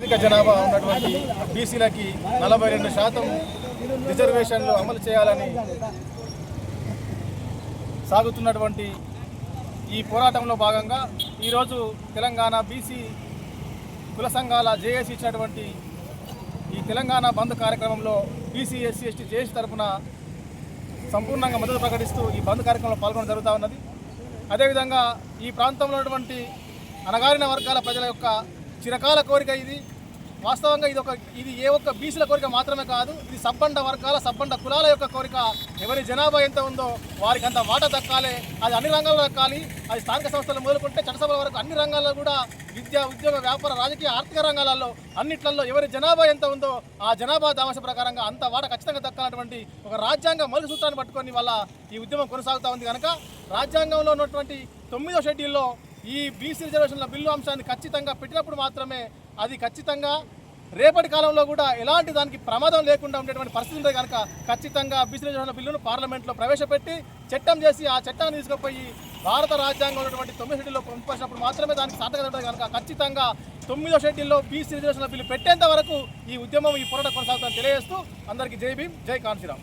అధిక జనాభా ఉన్నటువంటి బీసీలకి నలభై రెండు శాతం రిజర్వేషన్లు అమలు చేయాలని సాగుతున్నటువంటి ఈ పోరాటంలో భాగంగా ఈరోజు తెలంగాణ బీసీ కుల సంఘాల జేఏసీ ఇచ్చినటువంటి ఈ తెలంగాణ బంద్ కార్యక్రమంలో బీసీ ఎస్సీ ఎస్టీ జేఏసీ తరఫున సంపూర్ణంగా మద్దతు ప్రకటిస్తూ ఈ బంద్ కార్యక్రమంలో పాల్గొనడం జరుగుతూ ఉన్నది. అదేవిధంగా ఈ ప్రాంతంలో ఉన్నటువంటి అణగారిన వర్గాల ప్రజల యొక్క చిరకాల కోరిక ఇది. వాస్తవంగా ఇది ఒక ఇది ఏ ఒక్క బీసీల కోరిక మాత్రమే కాదు ఇది సబ్బండ వర్గాల సబ్బండ కులాల యొక్క కోరిక. ఎవరి జనాభా ఎంత ఉందో వారికి అంత వాటా దక్కాలి అది అన్ని రంగాల్లో దక్కాలి. అది స్థానిక సంస్థలు మొదలుకుంటే చట్టసభల వరకు అన్ని రంగాల్లో కూడా విద్య ఉద్యోగ వ్యాపార రాజకీయ ఆర్థిక రంగాలలో అన్నిట్లలో ఎవరి జనాభా ఎంత ఉందో ఆ జనాభా దామస ప్రకారంగా అంత వాట ఖచ్చితంగా దక్కాలన్నటువంటి ఒక రాజ్యాంగ మొదటి సూత్రాన్ని పట్టుకొని వల్ల ఈ ఉద్యమం కొనసాగుతూ ఉంది కనుక రాజ్యాంగంలో ఉన్నటువంటి తొమ్మిదో షెడ్యూల్లో ఈ బీసీ రిజర్వేషన్ల బిల్లు అంశాన్ని ఖచ్చితంగా పెట్టినప్పుడు మాత్రమే అది ఖచ్చితంగా రేపటి కాలంలో కూడా ఎలాంటి దానికి ప్రమాదం లేకుండా ఉండేటువంటి పరిస్థితి ఉంటే కనుక ఖచ్చితంగా బీసీ రిజర్వేషన్ల బిల్లును పార్లమెంట్లో ప్రవేశపెట్టి చట్టం చేసి ఆ చట్టాన్ని తీసుకుపోయి భారత రాజ్యాంగం ఉన్నటువంటి తొమ్మిది షెడ్యూల్లో పంపించినప్పుడు మాత్రమే దానికి సార్థకత ఉంటుంది కనుక ఖచ్చితంగా తొమ్మిదో షెడ్యూల్లో బీసీ రిజర్వేషన్ల బిల్లు పెట్టేంత వరకు ఈ ఉద్యమం ఈ పోరాటం కొనసాగుతుందని తెలియజేస్తూ అందరికీ జై భీమ్ జై కాన్సీరామ్